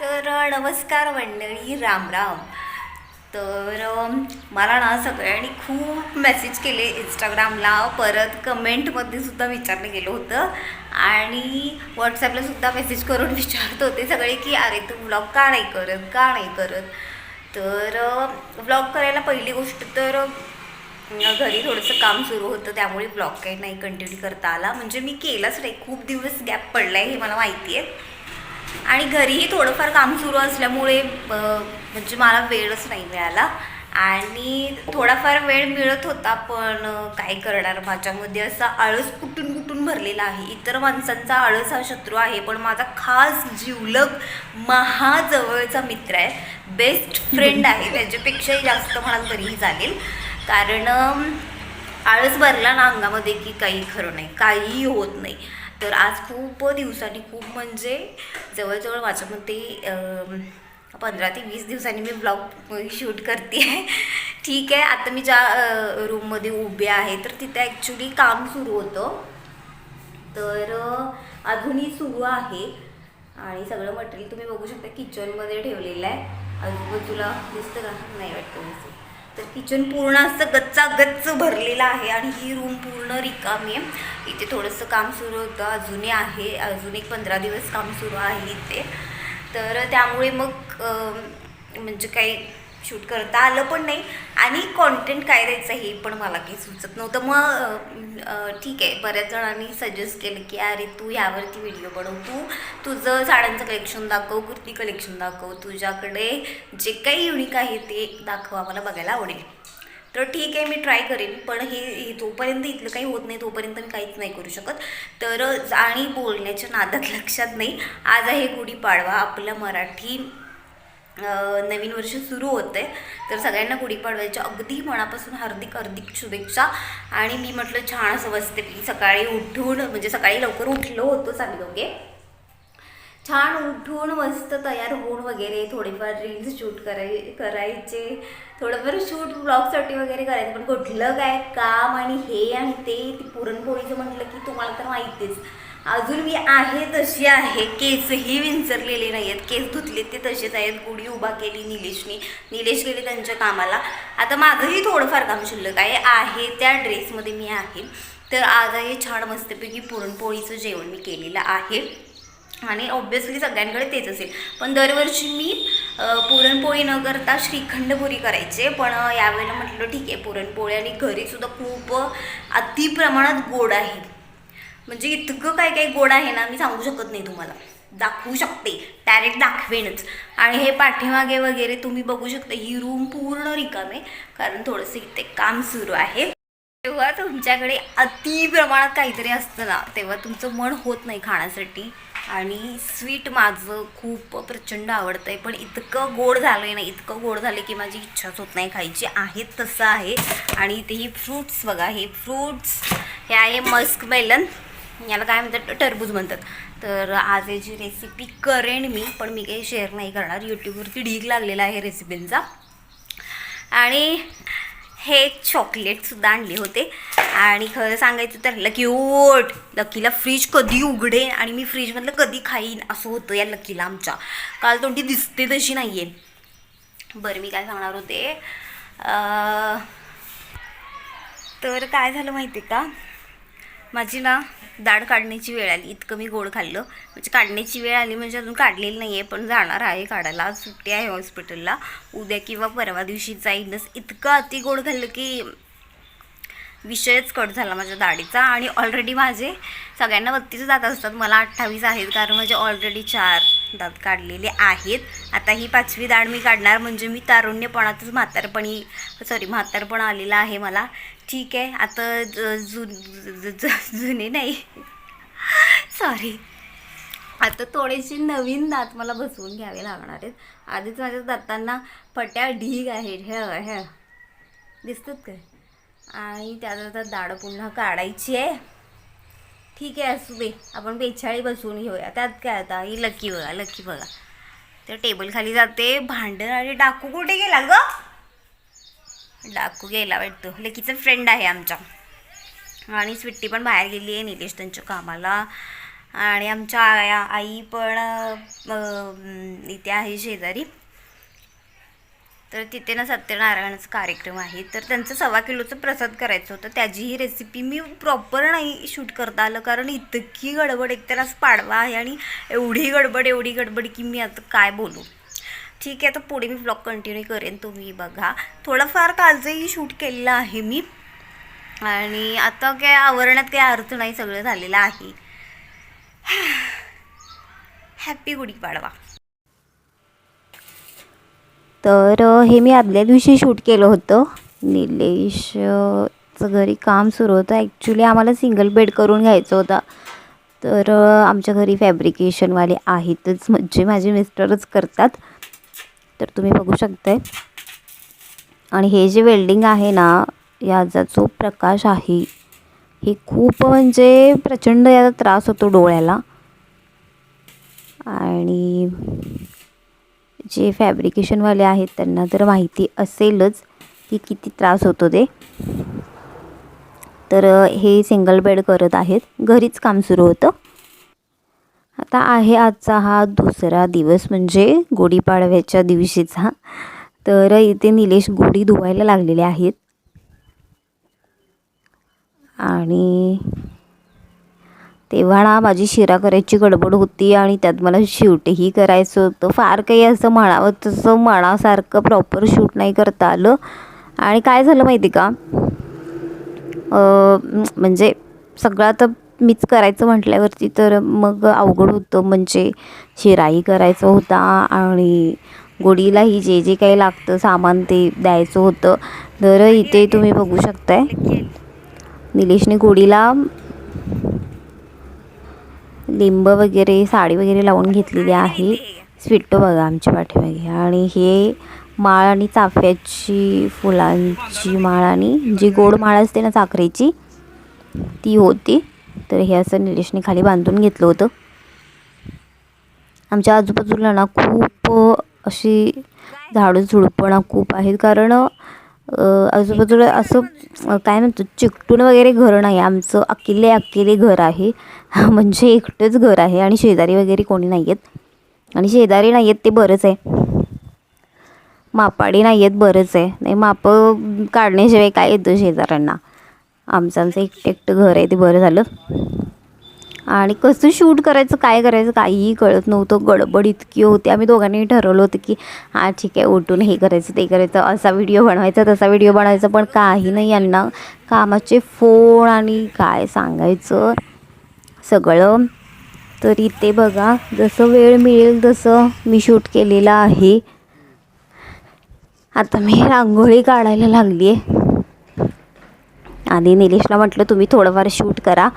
तर नमस्कार मंडळी राम राम. तर मला ना सगळ्यांनी खूप मेसेज केले इंस्टाग्रामला परत कमेंटमध्ये सुद्धा विचारलं गेलं होतं. आणि व्हॉट्सॲपला सुद्धा मेसेज करून विचारत होते सगळे की अरे तू ब्लॉग का नाही करत? का नाही करत? तर ब्लॉग करायला पहिली गोष्ट तर घरी थोडंसं काम सुरू होतं. त्यामुळे ब्लॉग काही नाही कंटिन्यू करता आला. म्हणजे मी केलाच नाही. खूप दिवस गॅप पडला आहे हे मला माहिती आहे आणि घरीही थोडंफार काम सुरू असल्यामुळे म्हणजे मला वेळच नाही मिळाला. आणि थोडाफार वेळ मिळत होता पण काय करणार? माझ्यामध्ये असा आळस कुठून कुठून भरलेला आहे? इतर माणसांचा आळस हा शत्रू आहे पण माझा खास जिवलग महाजवळचा मित्र आहे. बेस्ट फ्रेंड आहे. त्याच्यापेक्षाही जास्त म्हणाल तरीही चालेल. कारण आळस भरला ना अंगामध्ये की काही खरं नाही. काहीही होत नाही. तर आज खूप दिवसांनी खूप म्हणजे जवळजवळ माझ्यामध्ये पंधरा ते वीस दिवसांनी मी ब्लॉग शूट करते. आहे ठीक आहे आता मी ज्या रूममध्ये उभे आहे तर तिथे ॲक्च्युली काम सुरू होतं. तर अजूनही सुरू आहे. आणि सगळं मटेरियल तुम्ही बघू शकता किचनमध्ये ठेवलेलं आहे. आजूबाजूला दिसतं का? नाही वाटतं तर किचन पूर्ण असं गच्चा गच्च भरलेला आहे आणि ही रूम पूर्ण रिकामी आहे. इथे थोडंसं काम सुरू होतं. अजूनही आहे. अजून एक पंधरा दिवस काम सुरू आहे इथे. तर त्यामुळे मग म्हणजे काही शूट करता आलं पण नाही. आणि कॉन्टेंट काय द्यायचं हे पण मला काही सुचत नव्हतं. मग ठीक आहे. बऱ्याच जणांनी सजेस्ट केलं की अरे तू यावरती व्हिडिओ बनव. तू तुझं साड्यांचं कलेक्शन दाखव कुर्ती कलेक्शन दाखव. तुझ्याकडे जे काही युनिक आहे ते दाखव. आम्हाला बघायला आवडेल. तर ठीक आहे मी ट्राय करेन. पण हे तोपर्यंत इथलं काही होत नाही. तोपर्यंत मी काहीच नाही करू शकत. तर आणि बोलण्याच्या नादात लक्षात नाही. आज आहे गुढीपाडवा. आपलं मराठी नवीन वर्ष सुरू होते तर सगळ्यांना गुढीपाडव्याच्या अगदी मनापासून हार्दिक हार्दिक शुभेच्छा. आणि मी म्हटलं छान असं बसते की सकाळी उठून म्हणजे सकाळी लवकर उठलो होतोच आम्ही दोघे छान उठून मस्त तयार होऊन वगैरे थोडेफार रील्स शूट कराय करायचे. थोडंफार शूट ब्लॉगसाठी वगैरे करायचं. पण कुठलं काय काम आणि हे आणि ते पुरणपोळीचं म्हटलं की तुम्हाला तर माहितीच. अजून मी आहे तशी आहे. केसही विंचरलेले नाही आहेत केस धुतले ते तसेच आहेत. गुढी उभा केली निलेशनी. निलेश गेले त्यांच्या कामाला. आता माझंही थोडंफार काम शिल्लक आहे. आहे त्या ड्रेसमध्ये मी आहे. तर आज आहे छान मस्तपैकी पुरणपोळीचं जेवण मी केलेलं आहे. आणि ऑब्व्हियसली सगळ्यांकडे तेच असेल. पण दरवर्षी मी पुरणपोळी न करता श्रीखंडपुरी करायचे. पण यावेळेला म्हटलं ठीक आहे पुरणपोळी आणि घरीसुद्धा खूप अति प्रमाणात गोड आहे. म्हणजे इतकं काय काय गोड आहे ना मी सांगू शकत नाही तुम्हाला. दाखवू शकते. डायरेक्ट दाखवेनच. आणि हे पाठीमागे वगैरे तुम्ही बघू शकता ही रूम पूर्ण रिकामे कारण थोडंसं इथे काम सुरू आहे. तेव्हा तुमच्याकडे अति प्रमाणात काहीतरी असतं ना तेव्हा तुमचं मन होत नाही खाण्यासाठी. आणि स्वीट माझं खूप प्रचंड आवडतं आहे पण इतकं गोड झालं आहे ना इतकं गोड झालं की माझी इच्छाच होत नाही खायची. आहे तसं आहे. आणि इथे ही फ्रूट्स बघा हे फ्रूट्स हे आहे मस्क मेलन याला काय म्हणतात? टरबूज म्हणतात. तर आज याची रेसिपी करेन मी पण मी काही शेअर नाही करणार. यूट्यूबवरती ढीक लागलेला आहे रेसिपींचा आणि हे चॉकलेटसुद्धा आणले होते. आणि खरं सांगायचं तर लकी ओट! लकीला फ्रीज कधी उघडेन आणि मी फ्रीजमधलं कधी खाईन? असं होतं या लकीला आमच्या. काल तोंडी दिसते तशी नाही आहे बरं मी काय सांगणार होते? तर काय झालं माहिती आहे का? माझी ना दाढ काढण्याची वेळ आली. इतकं मी गोड खाल्लं. म्हणजे काढण्याची वेळ आली म्हणजे अजून काढलेली नाही आहे पण जाणार आहे काढायला. आज सुट्टी आहे हॉस्पिटलला. उद्या किंवा परवा दिवशी जाईनच इतकं अति गोड खाल्लं की विषयच कट झाला माझ्या दाढीचा. आणि ऑलरेडी माझे सगळ्यांना बत्तीस दात असतात. मला अठ्ठावीस आहेत कारण माझे ऑलरेडी चार दात काढलेले आहेत. आता ही पाचवी दाढ मी काढणार. म्हणजे मी तारुण्यपणातच म्हातारपणी सॉरी म्हातारपण आलेलं आहे मला. ठीक आहे आता ज- जु ज- जुने नाही. सॉरी आता थोडेसे नवीन दात मला बसवून घ्यावे लागणार आहेत. आधीच माझ्या दातांना फट्या ढीग आहेत हे हे. दिसतात काय? आणि त्यात आता दाढं पुन्हा काढायची आहे. ठीक आहे असू दे. आपण बेचाळी बसवून घेऊया. त्यात काय आता? ही लकी बघा लकी बघा. त्या टेबल खाली जाते भांडण आणि डाकू कुठे गेला ग? डाकू गेला वाटतो. लेकीचा फ्रेंड आहे आमच्या. आणि स्विट्टी पण बाहेर गेली आहे निलेश त्यांच्या कामाला. आणि आमच्या आया आई पण इथे आहे शेजारी. तर तिथे ना सत्यनारायणाचा कार्यक्रम आहे. तर त्यांचं सव्वा किलोचं प्रसाद करायचं होतं. त्याचीही रेसिपी मी प्रॉपर नाही शूट करता आलं. कारण इतकी गडबड एकतर आज पाडवा आहे आणि एवढी गडबड एवढी गडबड की मी आता काय बोलू? ठीक आहे तर पुढे मी ब्लॉग कंटिन्यू करेन तुम्ही बघा. थोडंफार कालचंही शूट केलेलं आहे मी. आणि आता काय आवरण्यात काही अर्थ नाही सगळं झालेलं आहे. हॅपी गुढीपाडवा. तर हे मी आदल्या दिवशी शूट केलं होतं. निलेशचं घरी काम सुरू होतं. ॲक्च्युली आम्हाला सिंगल बेड करून घ्यायचं होता. तर आमच्या घरी फॅब्रिकेशनवाले आहेतच. म्हणजे माझे मिस्टरच करतात. तर तुम्ही बघू शकताय. आणि हे जे वेल्डिंग आहे ना याचा जो प्रकाश आहे हे खूप म्हणजे प्रचंड याचा त्रास होतो डोळ्याला. आणि जे फॅब्रिकेशनवाले आहेत त्यांना तर माहिती असेलच की किती त्रास होतो ते. तर हे सिंगल बेड करत आहेत. घरीच काम सुरू होतं. आता आहे आजचा हा दुसरा दिवस म्हणजे गुढीपाडव्याच्या दिवशीचा. तर इथे निलेश गुढी धुवायला लागलेले आहेत. आणि तेव्हा ना माझी शिरा करायची गडबड होती आणि त्यात मला शूटही करायचं होतं. फार काही असं म्हणावं तसं म्हणासारखं प्रॉपर शूट नाही करता आलं. आणि काय झालं माहिती का? म्हणजे सगळं तर मीच करायचं म्हटल्यावरती तर मग अवघड होतं. म्हणजे शिराही करायचं होता आणि गोडीलाही जे जे काही लागतं सामान ते द्यायचं होतं. तर इथे तुम्ही बघू शकताय. निलेशने गोडीला लिंब वगैरे साडी वगैरे लावून घेतलेली आहे. स्वीटो बघा आमच्या पाठीमागे. आणि हे माळ आणि चाफ्याची फुलांची माळ आणि जी गोड माळ असते ना साखरेची ती होती. तर हे असं निलेशने खाली बांधून घेतलं होतं. आमच्या आजूबाजूला ना खूप अशी झाडं झुडपणा खूप आहेत. कारण आजूबाजूला असं काय म्हणतो चिकटून वगैरे घर नाही. आमचं अकेले अकेले घर आहे. म्हणजे एकटंच घर आहे आणि शेजारी वगैरे कोणी नाही आहेत आणि शेजारी नाही आहेत ते बरंच आहे. मापाडी नाही आहेत बरंच आहे. नाही मापं काढण्याशिवाय काय येतं शेजाऱ्यांना? आमचं आमचं एकटं एकटं घर आहे ते बरं झालं. आणि कसं शूट करायचं काय करायचं काहीही कळत नव्हतं. गडबड इतकी होती. आम्ही दोघांनी ठरवलं होतं की हां ठीक आहे उठून हे करायचं ते करायचं. असा व्हिडिओ बनवायचा तसा व्हिडिओ बनवायचा पण काही नाही यांना. कामाचे फोन आणि काय सांगायचं? सगळं. तर इथे बघा जसं वेळ मिळेल तसं मी शूट केलेलं आहे. आता मी रांगोळी काढायला लागली आहे आधी निलेशला म्हटलं तुम्ही थोडंफार शूट करा.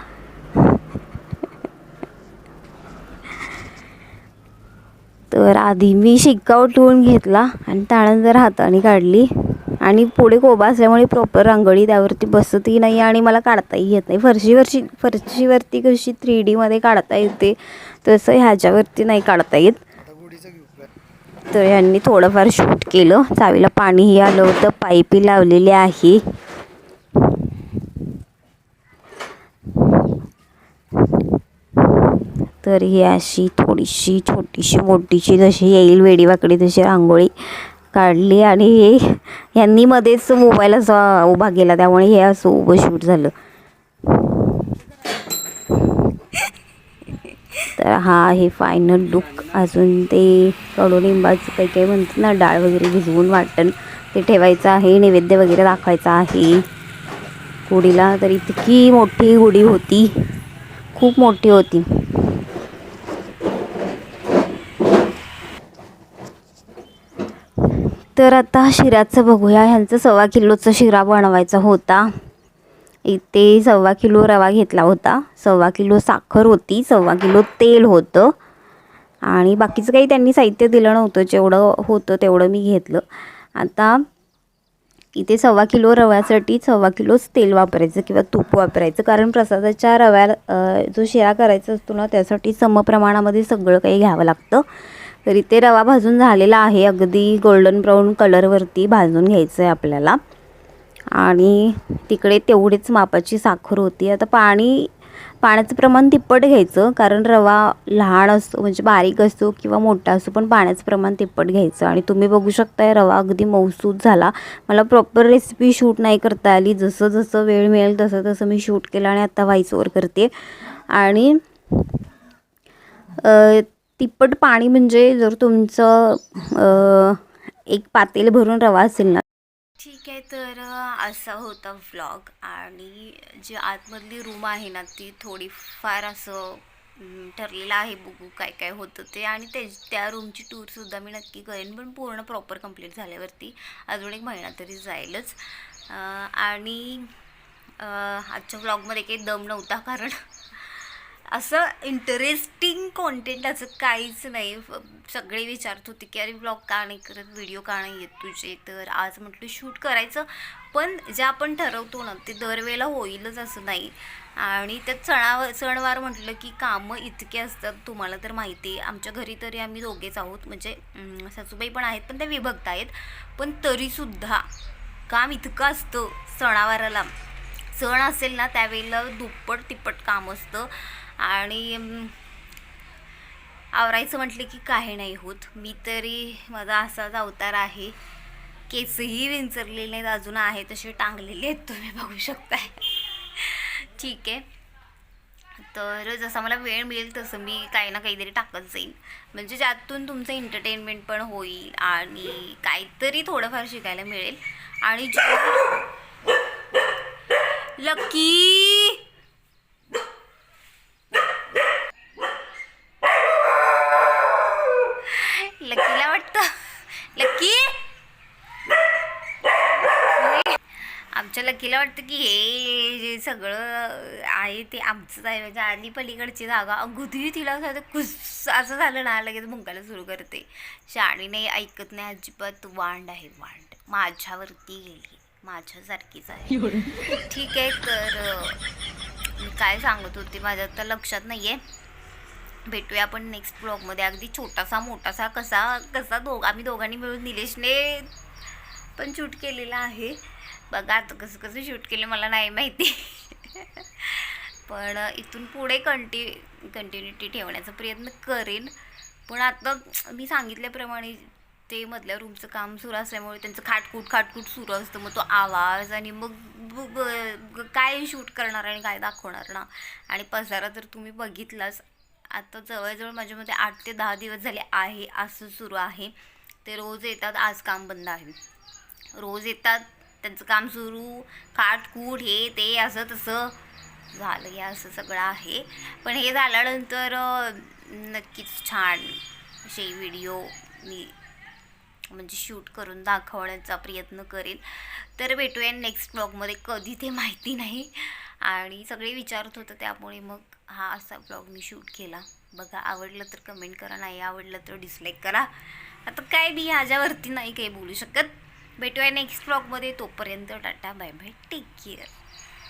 तर आधी मी शिक्का उठवून घेतला आणि त्यानंतर हाताने काढली. आणि पुढे कोबा असल्यामुळे प्रॉपर रांगोळी त्यावरती बसतही नाही आणि मला काढताही येत नाही. फरशीवरची फरशीवरती कशी थ्री डीमध्ये काढता येते तसं ह्याच्यावरती नाही काढता येत. तर यांनी थोडंफार शूट केलं. चावीला पाणीही आलं होतं पाईपही लावलेली आहे. तर ही अशी थोडीशी छोटीशी मोठीशी जशी येईल वेडीवाकडी तशी रांगोळी काढली आणि हे यांनी मध्येच मोबाईल असा उभा केला. त्यामुळे हे असं उभं शूट झालं. तर हा आहे फायनल लुक अजून ते कडुलिंबाचं काही काही म्हणतात ना डाळ वगैरे भिजवून वाटण ते ठेवायचं आहे नैवेद्य वगैरे दाखवायचा आहे. गुढीला तर इतकी मोठी गुढी होती. खूप मोठी होती. तर आता शिऱ्याचं बघूया. ह्यांचं सव्वा किलोचा शिरा बनवायचा होता. इथे सव्वा किलो रवा घेतला होता. सव्वा किलो साखर होती सव्वा किलो तेल होतं. आणि बाकीचं काही त्यांनी साहित्य दिलं नव्हतं. जेवढं होतं तेवढं मी घेतलं. आता इथे सव्वा किलो रव्यासाठी सव्वा किलोच तेल वापरायचं किंवा तूप वापरायचं. कारण प्रसादाच्या रव्या जो शिरा करायचा असतो ना त्यासाठी समप्रमाणामध्ये सगळं काही घ्यावं लागतं. तर इथे रवा भाजून झालेला आहे. अगदी गोल्डन ब्राऊन कलरवरती भाजून घ्यायचं आहे आपल्याला. आणि तिकडे तेवढीच मापाची साखर होती. आता पाणी पाण्याचं प्रमाण तिप्पट घ्यायचं. कारण रवा लहान असतो म्हणजे बारीक असतो किंवा मोठा असतो पण पाण्याचं प्रमाण तिप्पट घ्यायचं. आणि तुम्ही बघू शकताय रवा अगदी मऊसूद झाला. मला प्रॉपर रेसिपी शूट नाही करता आली. जसं जसं वेळ मिळेल तसं तसं मी शूट केलं आणि आता व्हाईस ओवर करते. आणि तिप्पट पाणी म्हणजे जर तुमचं एक पातेल भरून रवा असेल ना. ठीक आहे तर असा होता व्लॉग आणि जी आतमधली रूम आहे ना ती थोडीफार असं ठरलेलं आहे बघू काय काय होतं ते. आणि ते त्या रूमची टूरसुद्धा मी नक्की करेन पण पूर्ण प्रॉपर कंप्लीट झाल्यावरती. अजून एक महिना तरी जाईलच. आणि आजच्या व्लॉगमध्ये काही दम नव्हता कारण असं इंटरेस्टिंग कॉन्टेंट असं काहीच नाही. सगळे विचारत होते की अरे ब्लॉग का नाही करत? व्हिडिओ का नाही येत तुझे? तर आज म्हटलं शूट करायचं. पण जे आपण ठरवतो ना ते दरवेळेला होईलच असं नाही. आणि त्यात सणावर सणवार म्हटलं की कामं इतके असतात तुम्हाला तर माहिती आहे. आमच्या घरी तरी आम्ही दोघेच आहोत. म्हणजे सासूबाई पण आहेत पण त्या विभक्त आहेत. पण तरीसुद्धा काम इतकं असतं सणावाराला. सण असेल ना त्यावेळेला दुप्पट तिप्पट काम असतं. आणि आवरायचं म्हटलं की काही नाही होत. मी तरी माझा असाच अवतार आहे. केसही विंचरलेले नाहीत अजून आहे तसे टांगलेले आहेत तुम्ही बघू शकताय. ठीक आहे. तर जसा मला वेळ मिळेल तसं मी काही ना काहीतरी टाकत जाईल म्हणजे ज्यातून तुमचं एंटरटेनमेंट पण होईल आणि काहीतरी थोडंफार शिकायला मिळेल. आणि लकी लकीला वाटतं लकी आमच्या लकीला वाटतं की हे जे सगळं आहे ते आमचंच आहे. म्हणजे आधी पलीकडची जागा अगदी तिला असं कुस असं झालं ना लगेच मुंगायला सुरू करते. शाणी नाही ऐकत नाही अजिबात. वांड आहे वांड. माझ्यावरती गेली. माझ्यासारखीच आहे. ठीक आहे तर मी काय सांगत होते माझ्या आता लक्षात नाही आहे भेटूया आपण नेक्स्ट ब्लॉगमध्ये अगदी छोटासा मोठासा कसा कसा दोघ आम्ही दोघांनी मिळून निलेशने पण शूट केलेला आहे. बघा आता कसं कसं शूट केलं मला नाही माहिती. पण इथून पुढे कंटि कंटिन्युटी ठेवण्याचा प्रयत्न करेन. पण आता मी सांगितल्याप्रमाणे ते मधल्या रूमचं काम सुरू असल्यामुळे त्यांचं खाटकूट खाटकूट सुरू असतं. मग तो आवाज आणि मग काय शूट करणार आणि काय दाखवणार ना? आणि पसारा तर तुम्ही बघितलाच आता जवळजवळ माझ्यामध्ये आठ ते दहा दिवस झाले आहे असं सुरू आहे. ते रोज येतात आज काम बंद आहे. रोज येतात त्यांचं काम सुरू काटकूट हे ते असं तसं झालं हे असं सगळं आहे. पण हे झाल्यानंतर नक्कीच छान असे व्हिडिओ मी म्हणजे शूट करून दाखवण्याचा प्रयत्न करेन. तर भेटूया नेक्स्ट ब्लॉगमध्ये. कधी ते माहिती नाही. आणि सगळे विचारत होतं त्यामुळे मग हा असा ब्लॉग मी शूट केला. बघा आवडलं तर कमेंट करा नाही आवडलं तर डिसलाईक करा. आता काय मी ह्याच्यावरती नाही काही बोलू शकत. भेटूया नेक्स्ट ब्लॉगमध्ये तोपर्यंत tata bye bye take care